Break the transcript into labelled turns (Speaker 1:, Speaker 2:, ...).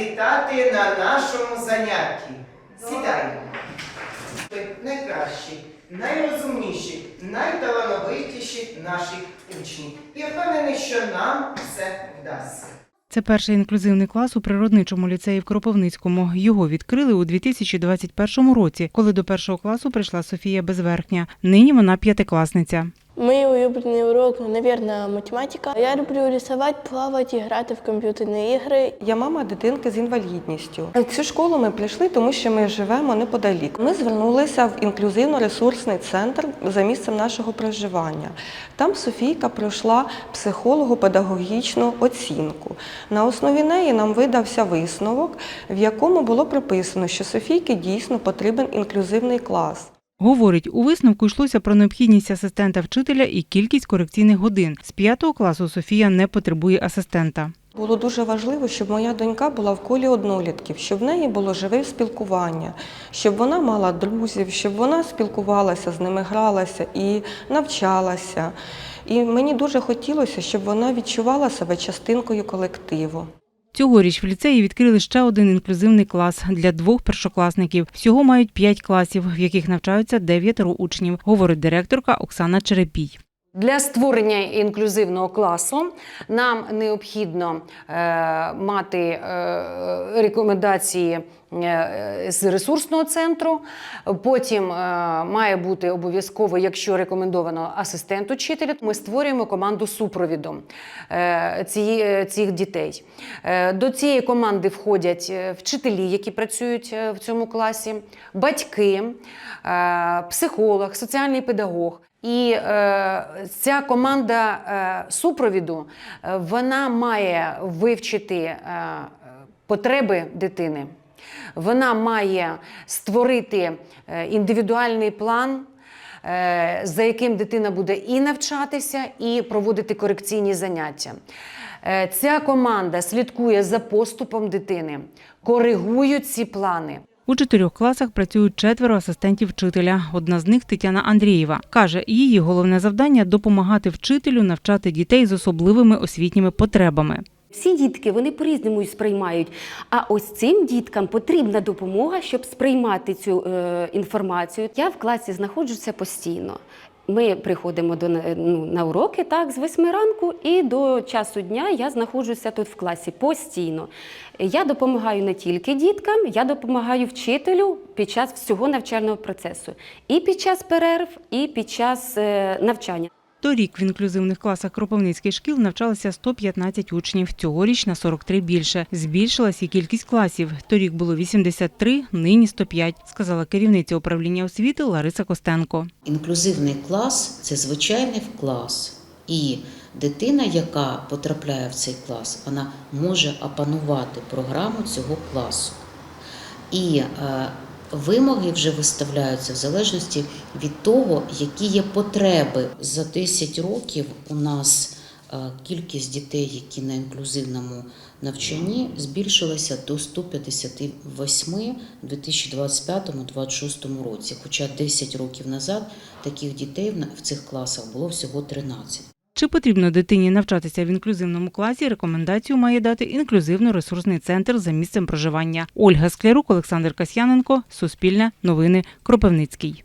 Speaker 1: вітати на нашому занятті. Сідаємо. Найкращі, найрозумніші, найталановитіші наші учні. І впевнений, що нам все вдасться.
Speaker 2: Це перший інклюзивний клас у природничому ліцеї в Кропивницькому. Його відкрили у 2021 році, коли до першого класу прийшла Софія Безверхня. Нині вона п'ятикласниця.
Speaker 3: Мій улюблений урок, мабуть, математика. Я люблю рисувати, плавати і грати в комп'ютерні ігри.
Speaker 4: Я мама дитинки з інвалідністю. Цю школу ми прийшли, тому що ми живемо неподалік. Ми звернулися в інклюзивно-ресурсний центр за місцем нашого проживання. Там Софійка пройшла психолого-педагогічну оцінку. На основі неї нам видався висновок, в якому було прописано, що Софійки дійсно потрібен інклюзивний клас.
Speaker 2: Говорить, у висновку йшлося про необхідність асистента вчителя і кількість корекційних годин. З п'ятого класу Софія не потребує асистента.
Speaker 4: Було дуже важливо, щоб моя донька була в колі однолітків, щоб в неї було живе спілкування, щоб вона мала друзів, щоб вона спілкувалася з ними, гралася і навчалася. І мені дуже хотілося, щоб вона відчувала себе частинкою колективу.
Speaker 2: Цьогоріч в ліцеї відкрили ще один інклюзивний клас для двох першокласників. Всього мають п'ять класів, в яких навчаються дев'ятеро учнів, говорить директорка Оксана Черепій.
Speaker 5: Для створення інклюзивного класу нам необхідно е, мати е, рекомендації е, з ресурсного центру. Потім е, має бути обов'язково, якщо рекомендовано асистент учителя, ми створюємо команду супровіду е, ці- е, цих дітей. Е, До цієї команди входять е, вчителі, які працюють е, в цьому класі, батьки, е, психолог, соціальний педагог. І е, ця команда е, супровіду е, вона має вивчити е, потреби дитини. Вона має створити е, індивідуальний план, е, за яким дитина буде і навчатися, і проводити корекційні заняття. Ця команда слідкує за поступом дитини, коригують ці плани.
Speaker 2: У чотирьох класах працюють четверо асистентів вчителя. Одна з них Тетяна Андрієва. Каже, її головне завдання допомагати вчителю навчати дітей з особливими освітніми потребами.
Speaker 6: Всі дітки вони по-різному сприймають. А ось цим діткам потрібна допомога, щоб сприймати цю е, інформацію. Я в класі знаходжуся постійно. Ми приходимо до ну, на уроки так з 8 ранку, і до часу дня я знаходжуся тут в класі постійно. Я допомагаю не тільки діткам, я допомагаю вчителю під час всього навчального процесу, і під час перерв, і під час е, навчання.
Speaker 2: Торік в інклюзивних класах Кропивницьких шкіл навчалися 115 учнів. Цьогоріч на 43 більше. Збільшилась і кількість класів. Торік було 83, нині 105, сказала керівниця управління освіти Лариса Костенко.
Speaker 7: Інклюзивний клас це звичайний клас. І дитина, яка потрапляє в цей клас, вона може опанувати програму цього класу. І е, вимоги вже виставляються в залежності від того, які є потреби. За 10 років у нас е, кількість дітей, які на інклюзивному навчанні, збільшилася до 158 у 2025-2026 році. Хоча 10 років назад таких дітей в цих класах було всього 13.
Speaker 2: Чи потрібно дитині навчатися в інклюзивному класі? Рекомендацію має дати інклюзивно-ресурсний центр за місцем проживання. Ольга Склярук, Олександр Касьяненко, Суспільне, Новини, Кропивницький.